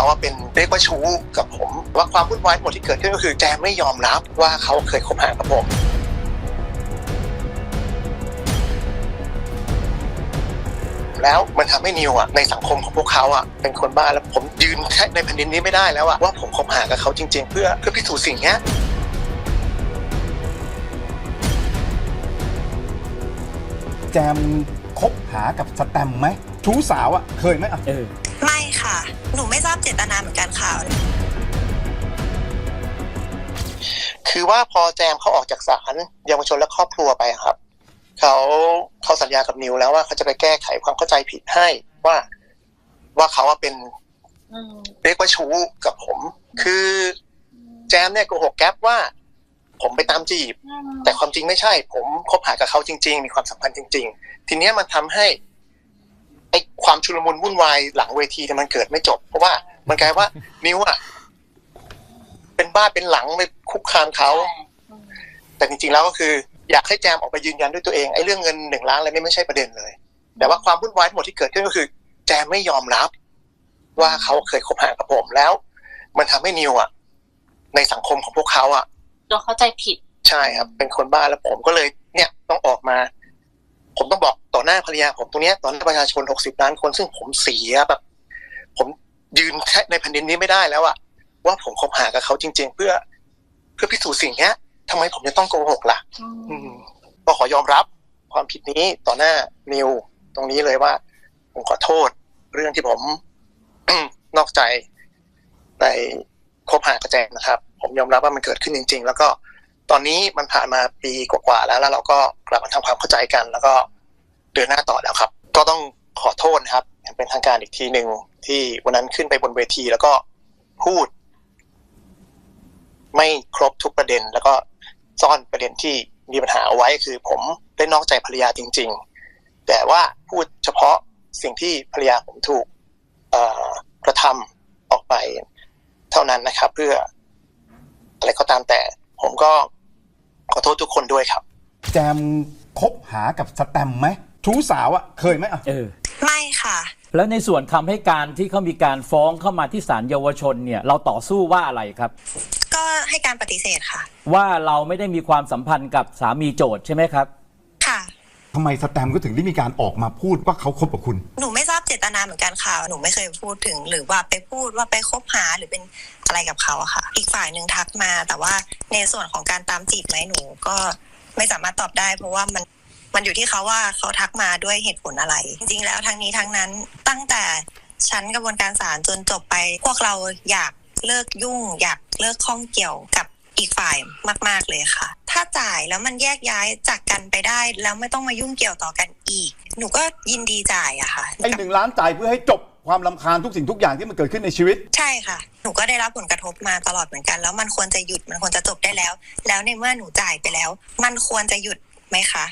เขาว่าเป็นเรียกว่าชู้กับผม ว่าความวุ่นวายทั้งหมดที่เกิดขึ้นก็คือแจมไม่ยอมรับว่าเขาเคยคบหากับผมแล้วมันทำให้นิวอะในสังคมของพวกเขาอะเป็นคนบ้าแล้วผมยืนแค่ในแผ่นดินนี้ไม่ได้แล้วอะว่าผมคบหากับเขาจริง ๆ เพื่อเพื่อพิสูจน์สิ่งเนี้ยแจมคบหากับสแตมป์ไหมชู้สาวอะเคยไหมอะเออไม่ ค่ะ หนูไม่ทราบเจตนาเหมือนกันค่ะ คือว่าพอแจมเขาออกจากศาลเยาวชนและครอบครัวไปครับเขาเขาสัญญากับนิวแล้วว่าเขาจะไปแก้ไขความเข้าใจผิดให้ว่า ว่าเขาว่าเป็นเรียกว่าชู้กับผม คือแจมเนี่ยโกหกแก๊ปว่า ผมไปตามจีบ แต่ความจริงไม่ใช่ ผมคบหากับเขาจริง ๆ มีความสัมพันธ์จริง ๆ ทีเนี้ยมันทำให้ ไอ้ความชุลมุนวุ่นวายหลังเวทีเนี่ยมันเกิดไม่จบ เพราะว่ามันกลายว่า นิวอะเป็นบ้าเป็นหลังไปคุกคามเขา แต่จริงๆแล้วก็คือ อยากให้แจมออกไปยืนยันด้วยตัวเองไอ้เรื่องเงินหนึ่งล้านอะไรนี่ไม่ใช่ประเด็นเลย แต่ว่าความวุ่นวายทั้งหมดที่เกิดขึ้นก็คือ แจมไม่ยอมรับ ว่าเขาเคยคบหากับผมแล้ว มันทำให้นิวอะในสังคมของพวกเขาอะเราเข้าใจผิดใช่ครับ เป็นคนบ้าแล้วผมก็เลย เนี่ยต้องออกมา ผมต้องบอกต่อหน้าภรรยาผมตรงเนี้ยต่อหน้าประชาชน60ล้านคน ซึ่งผมเสียแบบ ผมยืนแค่ในแผ่นดินนี้ไม่ได้แล้วอะว่าผมคบหากับเขาจริง ๆ เพื่อ เพื่อพิสูจน์สิ่งเนี้ยทำไมผมจะต้องโกหกล่ะ อืมก็ขอยอมรับความผิดนี้ต่อหน้านิวตรงนี้เลยว่า ผมขอโทษ เรื่องที่ผมนอกใจในคบหากระแจมนะครับ ผมยอมรับว่ามันเกิดขึ้นจริง ๆ แล้วก็ตอนนี้มันผ่านมาปีกว่าๆแล้วแล้วเราก็กลับมาทำความเข้าใจกัน แล้วก็ เดินหน้าต่อแล้วครับ ก็ต้องขอโทษนะครับอย่างเป็นทางการอีกทีหนึ่งที่วันนั้นขึ้นไปบนเวทีแล้วก็พูด ไม่ครบทุกประเด็น แล้วก็ซ่อนประเด็นที่มีปัญหาเอาไว้คือผมได้นอกใจภรรยาจริง ๆ แต่ว่าพูดเฉพาะสิ่งที่ภรรยาผมถูกกระทำออกไปเท่านั้นนะครับ เพื่ออะไรก็ตามแต่ ผมก็ขอโทษทุกคนด้วยครับ แจมคบหากับสแตมไหม ชู้สาวอะเคยไหมอะเออ ไม่ค่ะ แล้วในส่วนคำให้การที่เขามีการฟ้องเข้ามาที่ศาลเยาวชนเนี่ย เราต่อสู้ว่าอะไรครับ ก็ให้การปฏิเสธค่ะ ว่าเราไม่ได้มีความสัมพันธ์กับสามีโจทย์ใช่ไหมครับ ค่ะ ทำไมสแตมป์ก็ถึงได้มีการออกมาพูดว่าเขาคบกับคุณ หนูไม่ทราบเจตนาเหมือนกันค่ะ หนูไม่เคยพูดถึง หรือว่าไปพูดว่าไปคบหาหรือเป็นอะไรกับเขาอะค่ะ อีกฝ่ายหนึ่งทักมา แต่ว่าในส่วนของการตามจีบไหมหนูก็ไม่สามารถตอบได้ เพราะว่ามัน มันอยู่ที่เขาว่าเขาทักมาด้วยเหตุผลอะไร จริงๆแล้วทั้งนี้ทั้งนั้นตั้งแต่ชั้นกระบวนการศาลจนจบไป พวกเราอยากเลิกยุ่ง อยากเลิกข้องเกี่ยวกับอีกฝ่ายมาก ๆเลยค่ะ ถ้าจ่ายแล้วมันแยกย้ายจากกันไปได้ แล้วไม่ต้องมายุ่งเกี่ยวต่อกันอีก หนูก็ยินดีจ่ายอะค่ะไอ้หนึ่งล้านจ่ายเพื่อให้จบความลำคาญทุกสิ่งทุกอย่างที่มันเกิดขึ้นในชีวิต ใช่ค่ะ หนูก็ได้รับผลกระทบมาตลอดเหมือนกัน แล้วมันควรจะหยุดมันควรจะจบได้แล้ว แล้วในเมื่อหนูจ่ายไปแล้ว มันควรจะหยุดไหมคะ